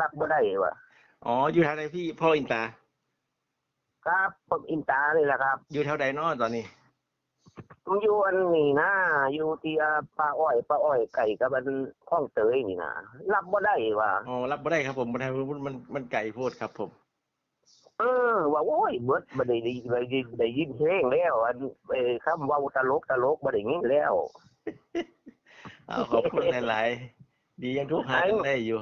รับบ่ได้ว่ะอ๋อ อยู่แถวไหนพี่พ่ออินตา ครับผมอินตานี่แหละครับอยู่แถวใดเนาะตอนนี้ ผมอยู่อันนี้นะอยู่ที่อ่าป้าอ้อยป้าอ้อยไก่กับมันข้องเตยนี่นะรับบ่ได้ว่ะอ๋อ รับบ่ได้ครับผมบ่ได้มันมันมันไก่โพดครับผม เออ ว่าโอ้ยเบิดบ่ได้ได้ได้ยินได้ยินเพลงแล้ว อันไอ้คำเว้าตลกตลกบ่ได้ยินแล้วอ้าวขอบคุณหลาย ๆ ดียังทุกหากันได้อยู่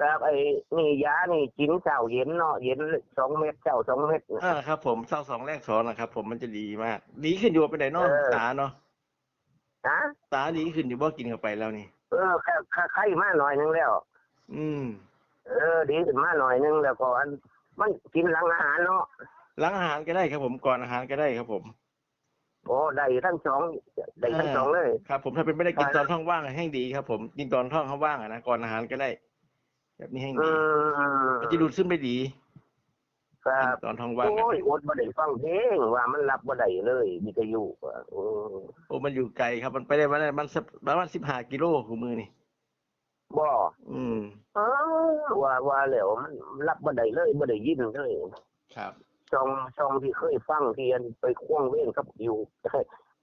กับไอ้นี่ยานี่กินเช้าเย็นเนาะเย็นสองเม็ดเช้าสองเม็ดอ่าครับ ผมเศร้าสองแรกสองนะครับ ผมมันจะดีมาก ดีขึ้นอยู่เป็นไดเนาะเออ ตาเนาะนะตาดีขึ้นอยู่บ่กินเข้าไปแล้วนี่ เออแค่แค่ไข้มาหน่อยนึงแล้ว อืม เออ ดีขึ้นมาหน่อยนึงแล้วก็อันมันกินหลังอาหารเนาะหลังอาหารก็ได้ครับ ผมก่อนอาหารก็ได้ครับ ผมโอ้ได้ทั้งสองได้ทั้งสองเลย ครับ ผมถ้าเป็นไม่ได้กินได้ตอนท้องว่างอะแห้งดีครับ ผมกินตอนท้องเขาว่างอะนะก่อนอาหารก็ได้ แบบนี้แห้งอืดีมมันจะดูดซึมได้ดีครักินบตอนท้องว่างอะโอ้ยอดบ่ได้ฟังเพลงว่ามันรับบ่ได้เลยมีแต่อยู่ว่าเออโอ้มันอยู่ไกลครับ มันไปได้วันมันสักประมาณสิบห้ากิโลของมือนี่บ่อืม เออว่าว่าแล้วมันรับบ่ได้เลยบ่ได้ยินเลยครับ ช่องช่องที่เคยฟังที่อันไปควงเว้นกับอยู่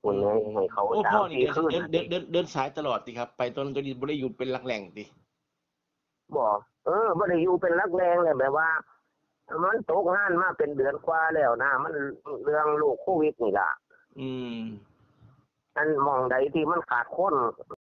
คนให้ให้เขาโอ้ตาพ่อมนี่ที่เดินคืนเดินเดินเดินเดินสายตลอดสิครับ ไปตอนจนบริยุทธ์เป็นหลักแหล่งสิ บ่เออบ่ได้อยู่เป็นรักแรงเลยแบบว่า มันตกงานมาเป็นเดือนกว่าแล้วนะมันเรื่องโรคโควิดนี่ล่ะ อืม อันหมองใดที่มันขาดคน